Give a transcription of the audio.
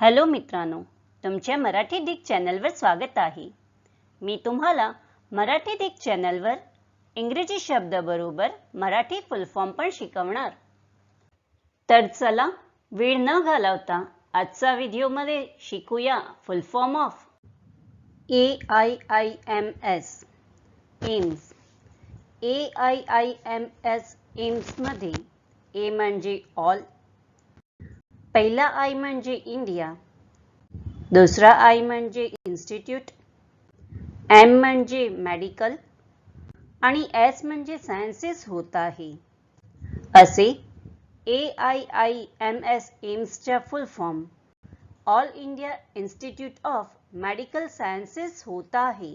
Hello मित्रांनो तुमच्या Marathi Dick चॅनलवर स्वागत आहे. मी तुम्हाला मराठी डिक चॅनलवर इंग्रजी शब्दाबरोबर मराठी फुलफॉर्म पण शिकवणार. तर चला वेळ न घालवता आजचा व्हिडिओमध्ये शिकूया full form of A I I M S AIIMS A I I M S एम्समध्ये ए म्हणजे ऑल पहिला आय म्हणजे इंडिया दुसरा आय म्हणजे इन्स्टिट्यूट एम म्हणजे मेडिकल आणि एस म्हणजे सायन्सेस होत आहे. असे A I I M S एम्सच्या full form all India institute of medical sciences होत आहे.